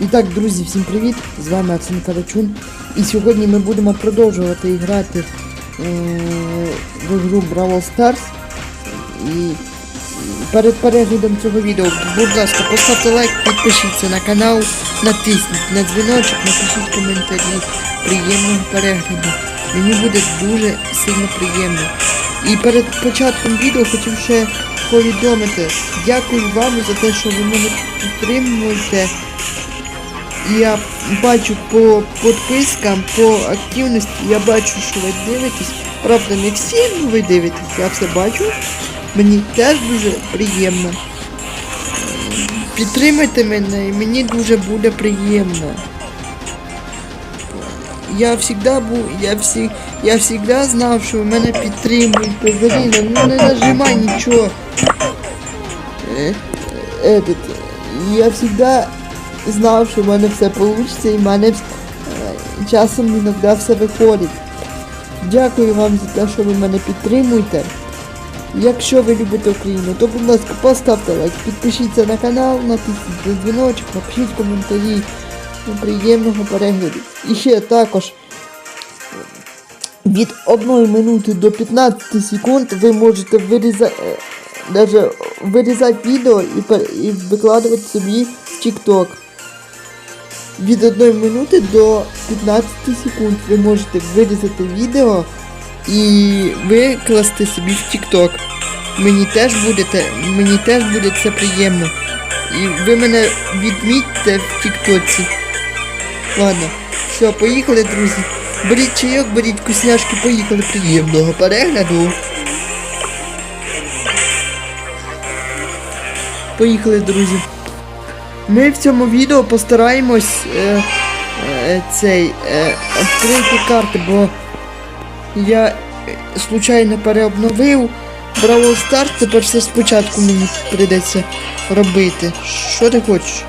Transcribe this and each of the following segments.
І так, друзі, всім привіт! З вами Арсен Карачун. І сьогодні ми будемо продовжувати грати е, в гру Brawl Stars. І перед переглядом цього відео, будь ласка, поставте лайк, підпишіться на канал, натисніть на дзвіночок, напишіть коментарі. Приємного перегляду. Мені буде дуже сильно приємно. І перед початком відео хотів ще повідомити. Дякую вам за те, що ви мене підтримуєте. Я бачу по підпискам, по активності, я бачу, що ви дивитесь. Правда, не всі ви дивитесь, я все бачу. Мені теж дуже приємно. Підтримайте мене і мені дуже буде приємно. Я завжди був, я всі, я завжди знав, що ви мене підтримуєте. Заріна, ну не нажимай нічого. Е, Этот, я завжди знав, що в мене все вийде і в мене е, часом іноді все виходить. Дякую вам за те, що ви мене підтримуєте. Якщо ви любите Україну, то будь ласка, поставте лайк, підпишіться на канал, натисніть на дзвіночок, напишіть коментарі. Ну, Приємного перегляду. І ще також від 1 минути до 15 секунд ви можете вирізати, даже вирізати відео і, і викладувати собі в TikTok. Від 1 минути до 15 секунд ви можете вирізати відео і викласти собі в TikTok. Мені теж будете, мені теж буде це приємно. І ви мене відмітьте в Тіктоці. Ладно, все, поїхали, друзі. Беріть чайок, беріть вкусняшки, поїхали. Приємного перегляду. Поїхали, друзі. Ми в цьому відео постараємось е, е, цей е, відкрити карти, бо я е, случайно переобновив Бравл Старт, тепер все спочатку мені прийдеться робити. Що ти хочеш?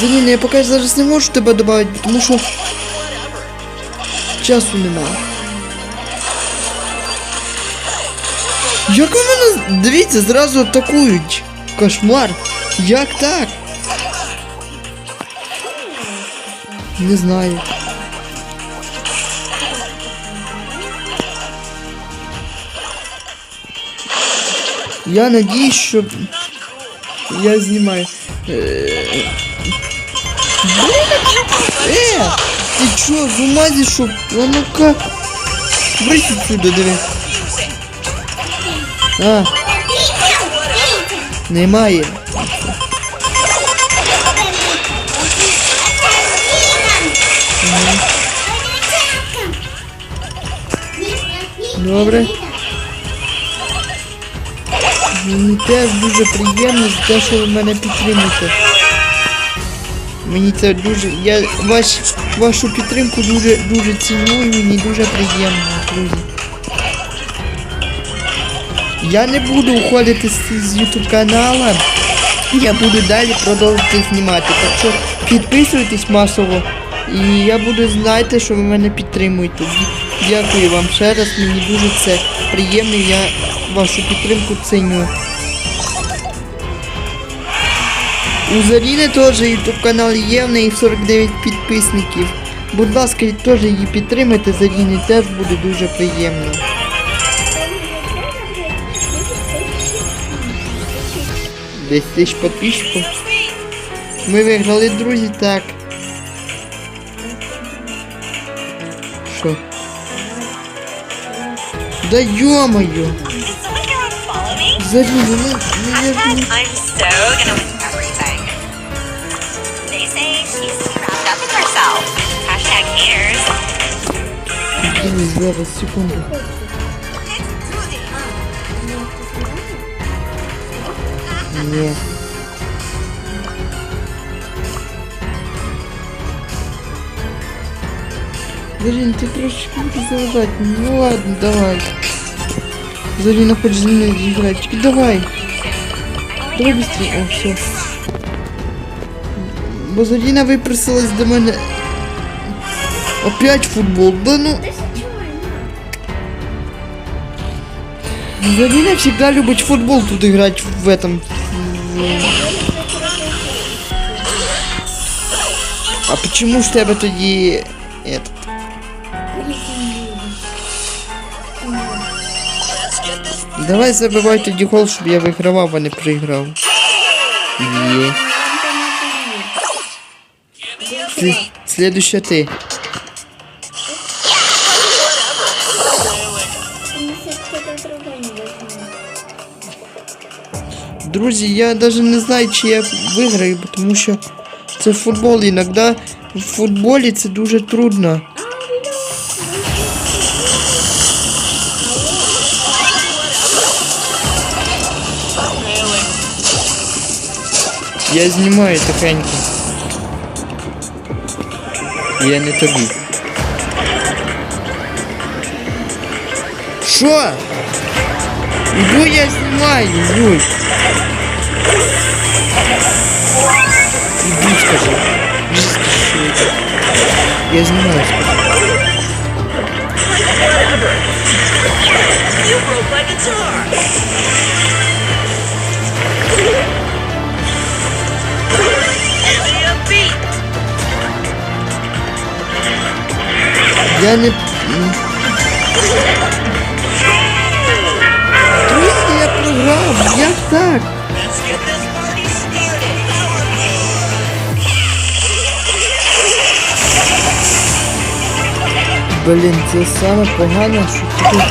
Заніна, я поки зараз не можу тебе додати, тому що часу немає. Як ви мене, дивіться, зразу атакують. Кошмар. Як так? Не знаю. Я надіюсь, що я знімаю. Е, Е, ти чо, з ума зійшов? А ну-ка. Брись отсюда, диви. А. Немає. Добре. Мені теж дуже приємно за те, що ви мене підтримуєте. Мені це дуже. Я ваш, вашу підтримку дуже дуже ціную, мені дуже приємно, друзі. Я не буду уходити з, YouTube канала. Я буду далі продовжувати знімати. Так що підписуйтесь масово. І я буду знати, що ви мене підтримуєте. Дякую вам ще раз, мені дуже це приємно, я вашу підтримку ціню. У Заріни теж YouTube канал є, в неї 49 підписників. Будь ласка, теж її підтримайте, Заріни теж буде дуже приємно. 10 тисяч підписчиків. Ми виграли, друзі, так. Що? Да ё-моё! Me? Заріна, ну, ну я не... I'm so Ні. Зарина, ты трошечки будешь заважать. Ну ладно, давай. Зарина, хочешь за мной играть? Давай. Давай быстрее. О, все. Бо Зарина випросилась до мене. Опять футбол. Да ну. Владимир всегда любит футбол тут играть в этом. А почему я тебе тоді этот? Давай забивай тоді гол, щоб я вигравав, а не проіграв. Є. Е. Слідуюча ти. Друзі, я навіть не знаю, чи я виграю, бо тому що це футбол. Іноді в футболі це дуже трудно. Я знімаю тихенько. Я не тобі. Що? Іду я знімаю, Юль. Иди, скажи. Иди, скажи. Я знімаю, скажи. You broke my guitar. Я не... так? Блін, це саме погане, що тут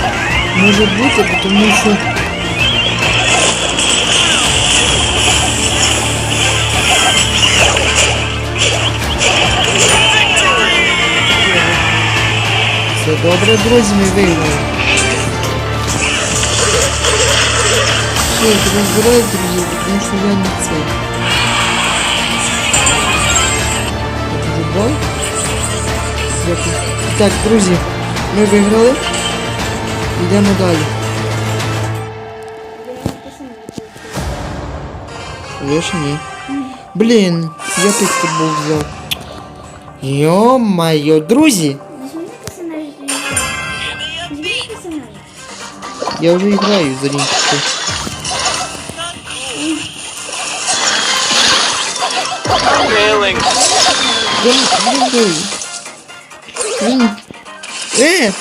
може бути, тому що... Все добре, друзі, ми виграли. Все, розбираю, друзі, тому що я не цей. Любой? Дякую. Так, друзі, ми виграли. Йдемо далі. Ви ще ні. Я тут футбол взяв. Йо-майо, персонажа. Я вже граю за ним. Він... Е!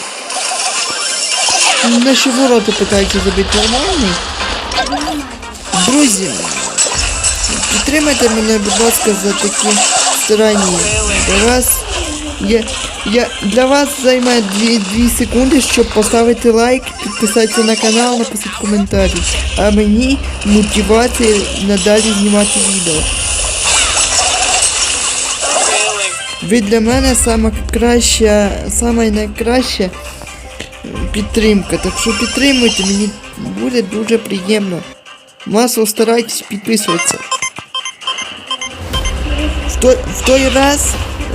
Наші ворота питаються забити нормальний. Друзі, підтримайте мене, будь ласка, за такі старання. Для вас я, я, для вас займе 2, секунди, щоб поставити лайк, підписатися на канал, написати коментарі. А мені мотивація надалі знімати відео. Ви для мене саме краща, саме найкраща підтримка. Так що підтримуйте, мені буде дуже приємно. Масово старайтесь підписуватися. В той, в той раз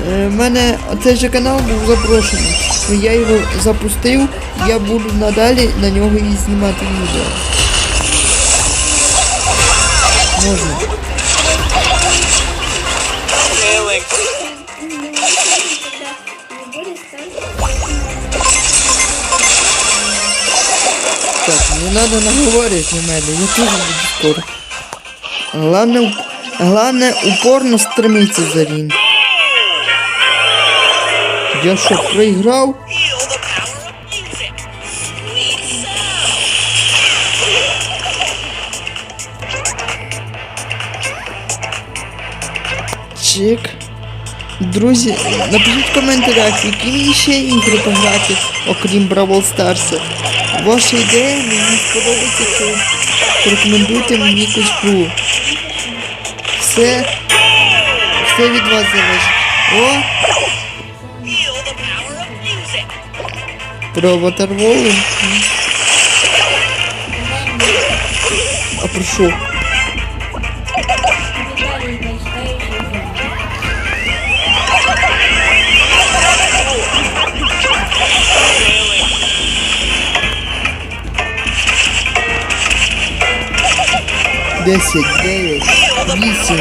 е, в мене цей же канал був запрошений. Я його запустив, я буду надалі на нього і знімати відео. Можна. Так, не надо наговорить на мене, я теж буду скоро. Главне, главне упорно стремиться за рінг. Я що, sound. Чик. Друзі, напишіть в коментарях, які мені ще ігри пограти, окрім Бравл Старса. Ваша ідея мені сподобається, що порекомендуйте мені гру. Все, все від вас залежить. О, про Ватерволу. А про що? 10, 9, 8,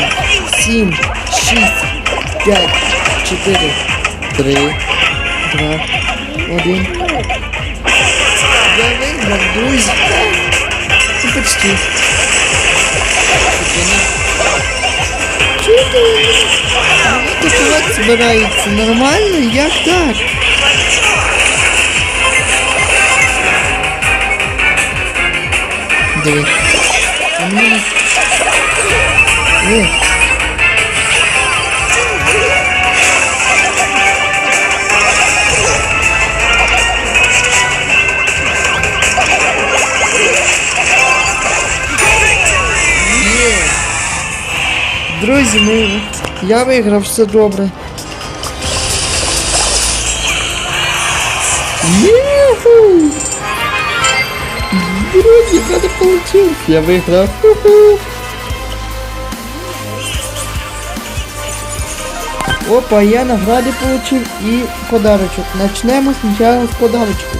7, 6, 5, 4, 3, 2, 1. Я виграв, друзі. Це почти. Чудо. Ну, тут збирається нормально, як так? Диви. А Друзі, ми... я виграв, все добре. Єху! Друзі, в мене. Я виграв. Опа, я награди получив і подарочок. Начнемо спочатку з подарочку.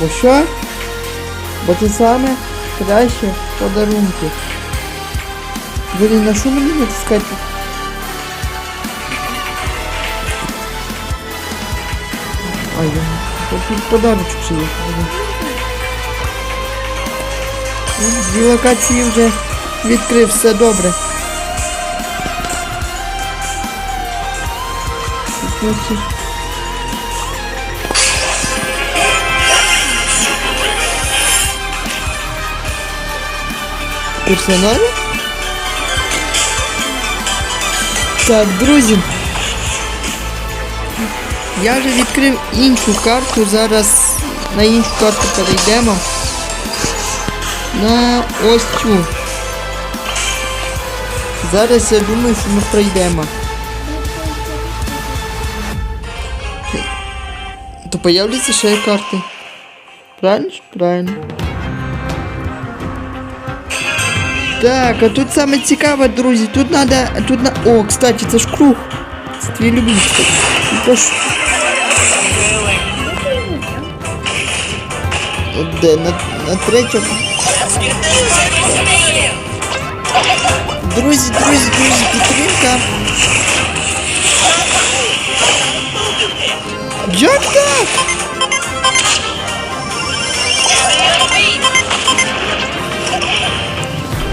Бо що? Бо це саме краще подарунки. Блін, на що мені натискати? Ай, я подарочок ще є. Дві локації вже відкрив, все добре. Персоналі? Так, друзі. Я вже відкрив іншу карту, зараз на іншу карту перейдемо. На ось цю. Зараз я думаю, що ми пройдемо. То появляться ще карти. Правильно? Правильно. Так, а тут саме цікаве, друзі, тут надо, тут на... О, кстати, це ж круг. Це твій кстати. Ну. Де, на, на третьому? Друзі, друзі, друзі, підтримка. Як так?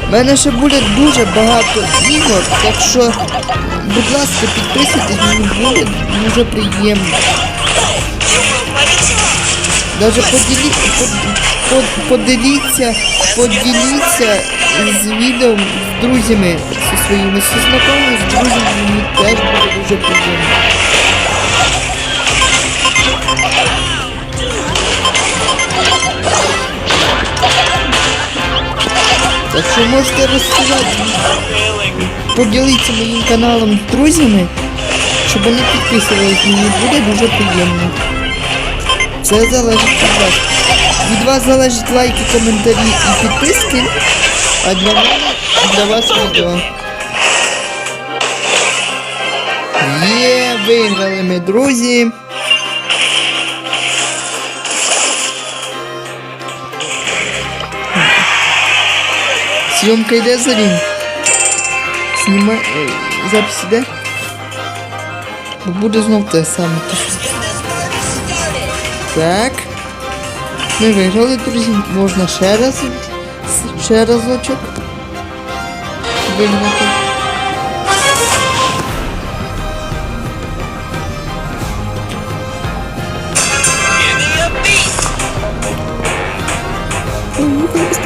У мене ще буде дуже багато ігор, так що, будь ласка, підписуйтесь, мені буде дуже приємно. Даже поділі... под... под... поділіться, поділіться з відео з друзями, зі своїми знайомими, з друзями, мені теж буде дуже приємно. Так що можете розказати, поділитися моїм каналом з друзями, щоб вони підписувались, мені буде дуже приємно. Це залежить від вас. Від вас залежить лайки, коментарі і підписки, а для мене для вас відео. Є, виграли ми, друзі. Съемка йде за рінг. Знімай... е, Запись іде. Бо буде знов те саме. Так. Ми виграли, друзі. Можна ще раз. Ще разочок.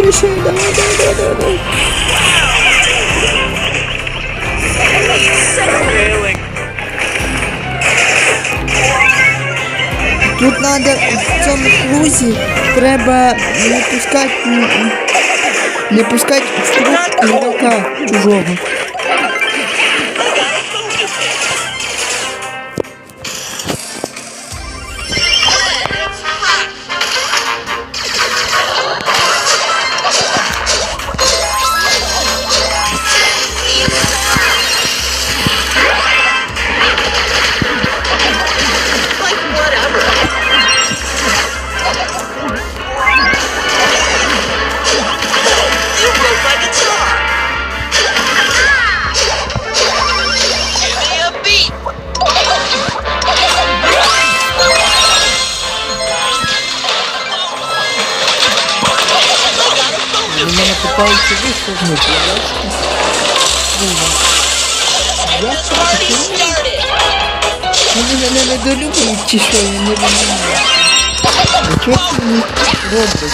Быстрее, давай, давай, давай, давай, надо в цьому клузі треба не пускати не пускати в круг чужого. Бачите? Друзі. Я This party started! Вони мене недолюблюють чи що, я не розумію. А чого це не роблять?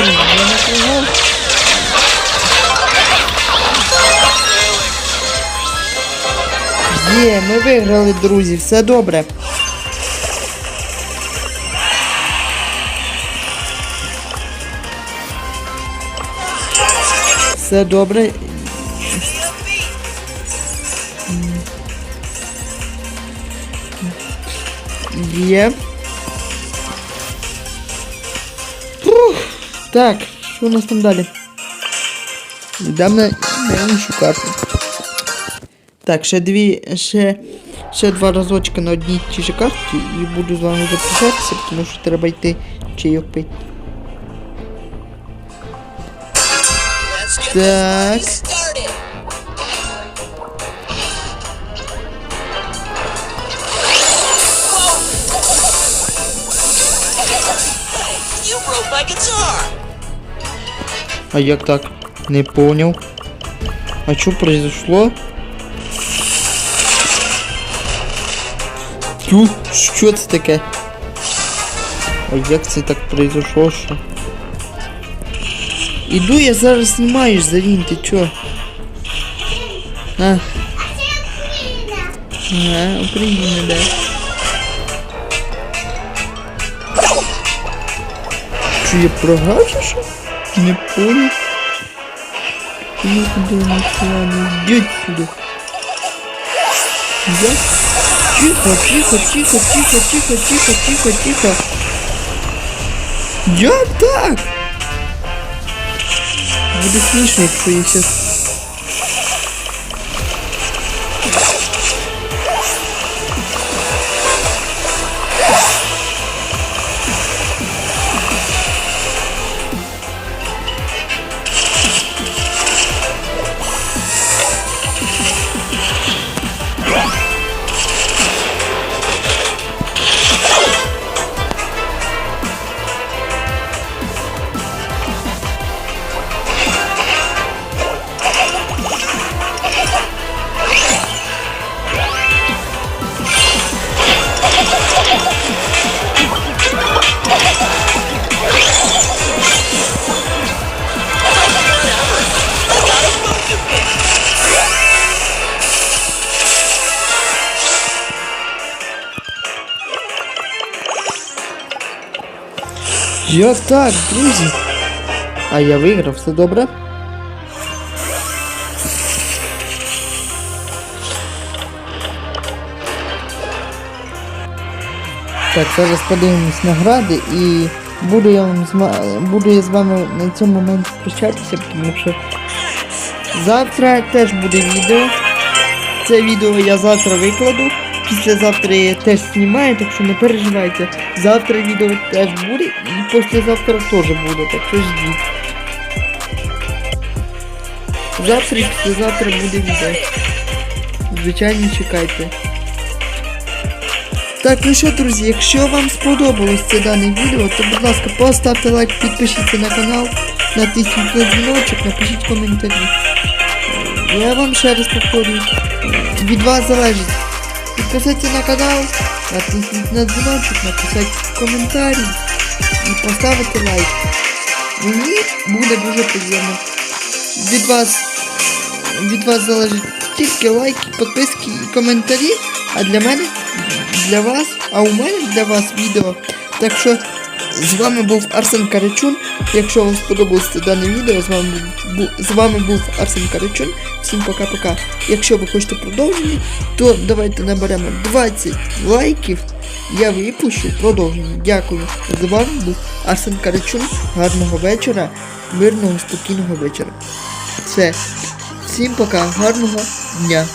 Не кругом. Є, ми виграли, друзі, все добре. Все добре. Є. Так, що у нас там далі? Йдемо карту. Так, ще дві, ще, ще два разочки на одній тій же карті і буду з вами записатися, тому що треба йти чайок пити. Так. А як так? Не понял. А что произошло? Тю, що це таке? А як це так произошло, що? Іду я зараз знімаєш, Зарін, ти чо? А. Ага, Україна, да. Чи я програв що? Не понял. Ну куди вони сюди? Йдіть сюди. Я? Тихо, тихо, тихо, тихо, тихо, тихо, тихо, тихо. Як так? Буде смішно, якщо я щас... Як так, друзі? А я виграв, все добре? Так, зараз подивимось награди і буду я вам з буду я з вами на цьому моменті прощатися, тому що завтра теж буде відео. Це відео я завтра викладу. Післязавтра я теж знімаю, так що не переживайте. Завтра відео теж буде і післязавтра теж буде, так що ждіть. Завтра і післязавтра буде відео. Звичайно, чекайте. Так, ну що, друзі, якщо вам сподобалось це дане відео, то будь ласка, поставте лайк, підпишіться на канал, натисніть на дзвіночок, напишіть коментарі. Е, Я вам ще раз повторюю, від вас залежить. Підписатися на канал, натисніть на дзвіночок, написати коментарі і поставити лайк. Мені буде дуже приємно. Від вас від вас залежить тільки лайки, підписки і коментарі, а для мене, для вас, а у мене для вас відео. Так що з вами був Арсен Карачун. Якщо вам сподобалось це дане відео, з вами був, з вами був Арсен Карачун. Всім пока-пока. Якщо ви хочете продовження, то давайте наберемо 20 лайків. Я випущу продовження. Дякую. З вами був Арсен Карачун. Гарного вечора, мирного, спокійного вечора. Все. Всім пока, гарного дня.